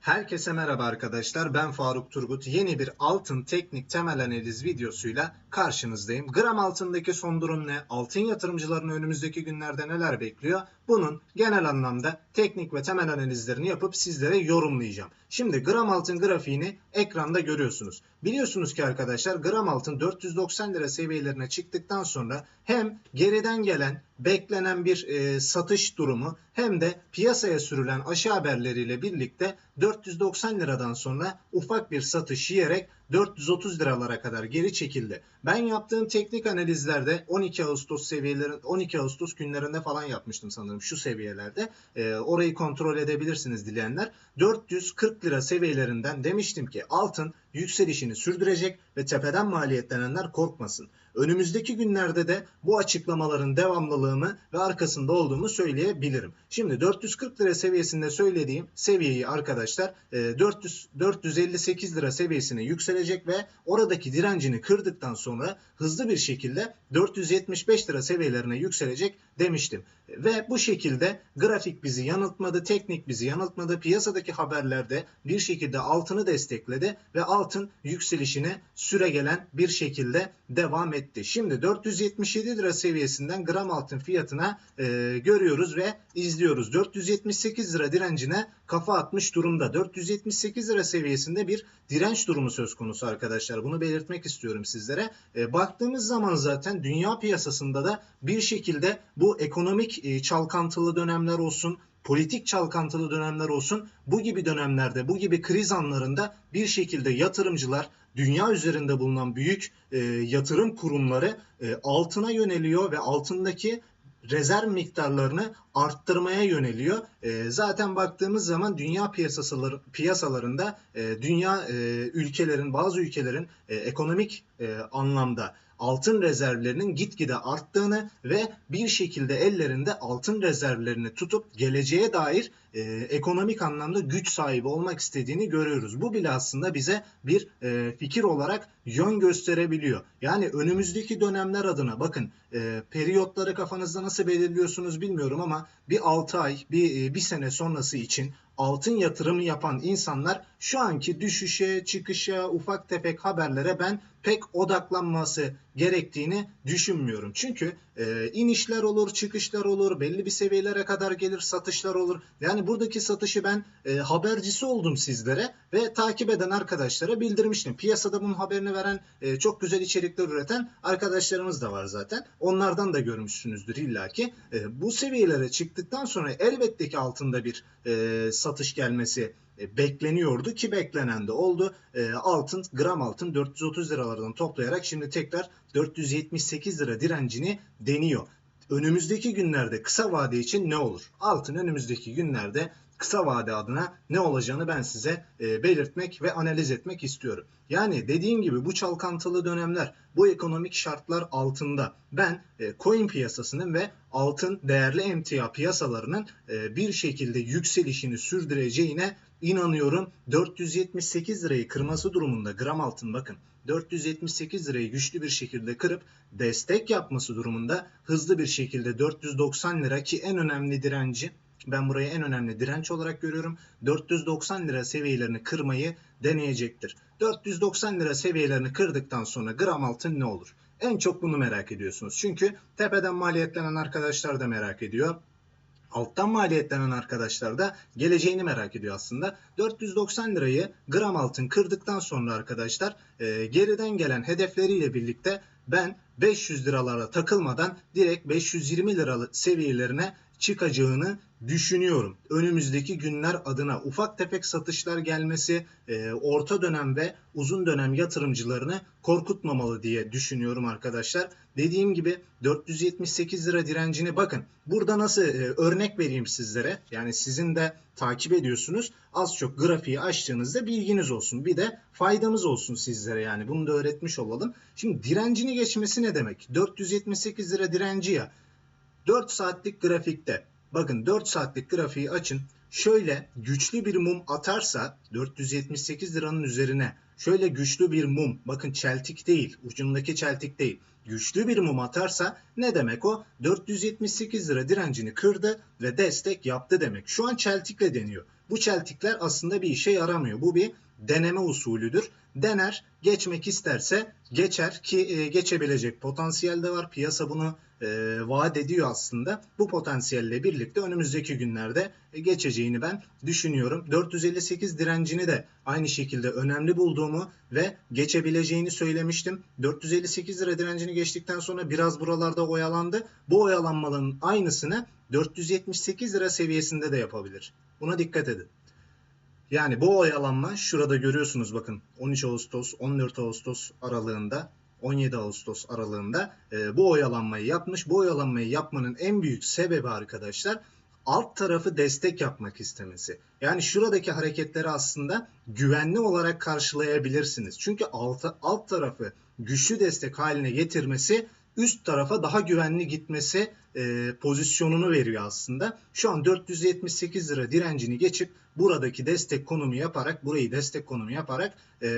Herkese merhaba arkadaşlar. Ben Faruk Turgut. Yeni bir altın teknik temel analiz videosuyla karşınızdayım. Gram altındaki son durum ne? Altın yatırımcılarını önümüzdeki günlerde neler bekliyor? Bunun genel anlamda teknik ve temel analizlerini yapıp sizlere yorumlayacağım. Şimdi gram altın grafiğini ekranda görüyorsunuz. Biliyorsunuz ki arkadaşlar gram altın 490 lira seviyelerine çıktıktan sonra hem geriden gelen beklenen bir e, satış durumu hem de piyasaya sürülen aşağı haberleriyle birlikte 490 liradan sonra ufak bir satış yiyerek 430 liralara kadar geri çekildi. Ben yaptığım teknik analizlerde 12 Ağustos seviyeleri 12 Ağustos günlerinde falan yapmıştım sanırım şu seviyelerde. E, orayı kontrol edebilirsiniz dileyenler. 440 lira seviyelerinden demiştim ki altın yükselişini sürdürecek ve tepeden maliyetlenenler korkmasın. Önümüzdeki günlerde de bu açıklamaların devamlılığını ve arkasında olduğumu söyleyebilirim. Şimdi 440 lira seviyesinde söylediğim seviyeyi arkadaşlar 400 458 lira seviyesine yükselecek ve oradaki direncini kırdıktan sonra hızlı bir şekilde 475 lira seviyelerine yükselecek demiştim. Ve bu şekilde grafik bizi yanıltmadı, teknik bizi yanıltmadı. Piyasadaki haberlerde bir şekilde altını destekledi ve altın yükselişine süre gelen bir şekilde devam etti. Şimdi 477 lira seviyesinden gram altın fiyatına e, görüyoruz ve izliyoruz. 478 lira direncine kafa atmış durumda. 478 lira seviyesinde bir direnç durumu söz konusu arkadaşlar. Bunu belirtmek istiyorum sizlere. E, baktığımız zaman zaten dünya piyasasında da bir şekilde bu ekonomik e, çalkantılı dönemler olsun, politik çalkantılı dönemler olsun bu gibi dönemlerde bu gibi kriz anlarında bir şekilde yatırımcılar dünya üzerinde bulunan büyük e, yatırım kurumları e, altına yöneliyor ve altındaki rezerv miktarlarını arttırmaya yöneliyor. E, zaten baktığımız zaman dünya piyasaları, piyasalarında e, dünya e, ülkelerin bazı ülkelerin e, ekonomik e, anlamda altın rezervlerinin gitgide arttığını ve bir şekilde ellerinde altın rezervlerini tutup geleceğe dair e, ekonomik anlamda güç sahibi olmak istediğini görüyoruz. Bu bile aslında bize bir e, fikir olarak yön gösterebiliyor. Yani önümüzdeki dönemler adına bakın e, periyotları kafanızda nasıl belirliyorsunuz bilmiyorum ama bir 6 ay, bir, e, bir sene sonrası için altın yatırımı yapan insanlar şu anki düşüşe, çıkışa, ufak tefek haberlere ben pek odaklanması gerektiğini düşünmüyorum. Çünkü e, inişler olur, çıkışlar olur, belli bir seviyelere kadar gelir, satışlar olur. Yani buradaki satışı ben e, habercisi oldum sizlere ve takip eden arkadaşlara bildirmiştim. Piyasada bunun haberini veren, e, çok güzel içerikler üreten arkadaşlarımız da var zaten. Onlardan da görmüşsünüzdür illaki. E, bu seviyelere çıktıktan sonra elbette ki altında bir e, satış gelmesi e, bekleniyordu ki beklenen de oldu. E, altın gram altın 430 liralardan toplayarak şimdi tekrar 478 lira direncini deniyor. Önümüzdeki günlerde kısa vade için ne olur? Altın önümüzdeki günlerde kısa vade adına ne olacağını ben size e, belirtmek ve analiz etmek istiyorum. Yani dediğim gibi bu çalkantılı dönemler, bu ekonomik şartlar altında ben e, coin piyasasının ve altın değerli emtia piyasalarının e, bir şekilde yükselişini sürdüreceğine inanıyorum. 478 lirayı kırması durumunda gram altın bakın 478 lirayı güçlü bir şekilde kırıp destek yapması durumunda hızlı bir şekilde 490 lira ki en önemli direnci ben burayı en önemli direnç olarak görüyorum. 490 lira seviyelerini kırmayı deneyecektir. 490 lira seviyelerini kırdıktan sonra gram altın ne olur? En çok bunu merak ediyorsunuz. Çünkü tepeden maliyetlenen arkadaşlar da merak ediyor alttan maliyetlenen arkadaşlar da geleceğini merak ediyor aslında. 490 lirayı gram altın kırdıktan sonra arkadaşlar e, geriden gelen hedefleriyle birlikte ben 500 liralara takılmadan direkt 520 liralık seviyelerine çıkacağını düşünüyorum. Önümüzdeki günler adına ufak tefek satışlar gelmesi e, orta dönem ve uzun dönem yatırımcılarını korkutmamalı diye düşünüyorum arkadaşlar. Dediğim gibi 478 lira direncini bakın. Burada nasıl e, örnek vereyim sizlere. Yani sizin de takip ediyorsunuz. Az çok grafiği açtığınızda bilginiz olsun. Bir de faydamız olsun sizlere yani. Bunu da öğretmiş olalım. Şimdi direncini geçmesi ne demek? 478 lira direnci ya. 4 saatlik grafikte bakın 4 saatlik grafiği açın. Şöyle güçlü bir mum atarsa 478 liranın üzerine şöyle güçlü bir mum bakın çeltik değil ucundaki çeltik değil güçlü bir mum atarsa ne demek o 478 lira direncini kırdı ve destek yaptı demek. Şu an çeltikle deniyor. Bu çeltikler aslında bir işe yaramıyor. Bu bir deneme usulüdür. Dener, geçmek isterse geçer ki e, geçebilecek potansiyel de var. Piyasa bunu e, vaat ediyor aslında. Bu potansiyelle birlikte önümüzdeki günlerde e, geçeceğini ben düşünüyorum. 458 direncini de aynı şekilde önemli bulduğumu ve geçebileceğini söylemiştim. 458 lira direncini geçtikten sonra biraz buralarda oyalandı. Bu oyalanmanın aynısını 478 lira seviyesinde de yapabilir. Buna dikkat edin. Yani bu oyalanma şurada görüyorsunuz bakın 13 Ağustos 14 Ağustos aralığında 17 Ağustos aralığında e, bu oyalanmayı yapmış. Bu oyalanmayı yapmanın en büyük sebebi arkadaşlar alt tarafı destek yapmak istemesi. Yani şuradaki hareketleri aslında güvenli olarak karşılayabilirsiniz. Çünkü alt, alt tarafı güçlü destek haline getirmesi üst tarafa daha güvenli gitmesi e, pozisyonunu veriyor aslında. Şu an 478 lira direncini geçip buradaki destek konumu yaparak burayı destek konumu yaparak e,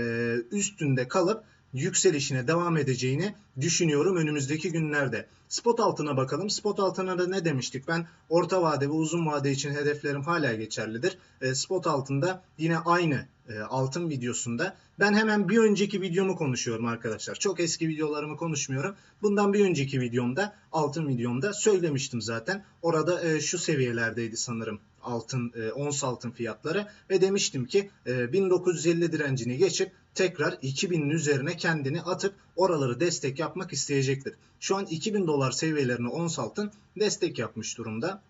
üstünde kalıp yükselişine devam edeceğini düşünüyorum önümüzdeki günlerde. Spot altına bakalım. Spot altına da ne demiştik? Ben orta vade ve uzun vade için hedeflerim hala geçerlidir. E, spot altında yine aynı e, altın videosunda ben hemen bir önceki videomu konuşuyorum arkadaşlar. Çok eski videolarımı konuşmuyorum. Bundan bir önceki videomda altın videomda söylemiştim zaten. Orada e, şu seviyelerdeydi sanırım altın e, ons altın fiyatları ve demiştim ki e, 1950 direncini geçip tekrar 2000'in üzerine kendini atıp oraları destek yapmak isteyecektir. Şu an 2000 dolar seviyelerine ons altın destek yapmış durumda.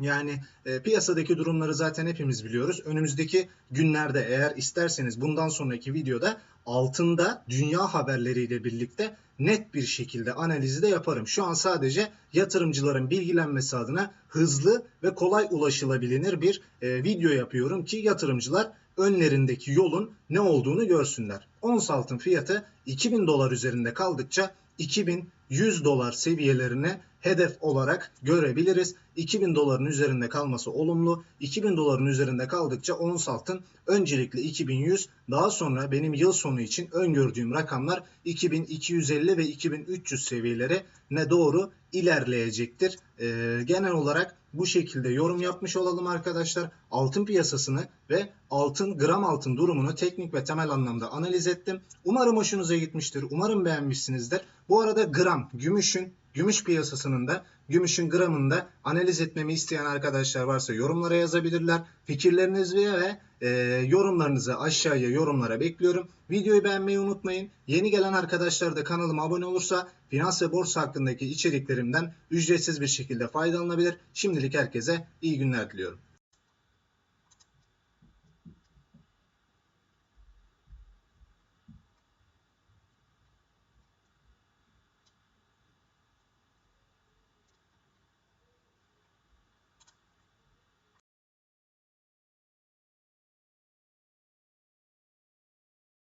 Yani e, piyasadaki durumları zaten hepimiz biliyoruz. Önümüzdeki günlerde eğer isterseniz bundan sonraki videoda altında dünya haberleriyle birlikte net bir şekilde analizi de yaparım. Şu an sadece yatırımcıların bilgilenmesi adına hızlı ve kolay ulaşılabilir bir e, video yapıyorum ki yatırımcılar önlerindeki yolun ne olduğunu görsünler. Ons altın fiyatı 2000 dolar üzerinde kaldıkça 2100 dolar seviyelerine hedef olarak görebiliriz. 2000 doların üzerinde kalması olumlu. 2000 doların üzerinde kaldıkça ons altın öncelikle 2100 daha sonra benim yıl sonu için öngördüğüm rakamlar 2250 ve 2300 seviyeleri ne doğru ilerleyecektir. Ee, genel olarak bu şekilde yorum yapmış olalım arkadaşlar. Altın piyasasını ve altın gram altın durumunu teknik ve temel anlamda analiz ettim. Umarım hoşunuza gitmiştir. Umarım beğenmişsinizdir. Bu arada gram, gümüşün gümüş piyasasının da gümüşün gramında analiz etmemi isteyen arkadaşlar varsa yorumlara yazabilirler. Fikirlerinizi ve e, yorumlarınızı aşağıya yorumlara bekliyorum. Videoyu beğenmeyi unutmayın. Yeni gelen arkadaşlar da kanalıma abone olursa finans ve borsa hakkındaki içeriklerimden ücretsiz bir şekilde faydalanabilir. Şimdilik herkese iyi günler diliyorum.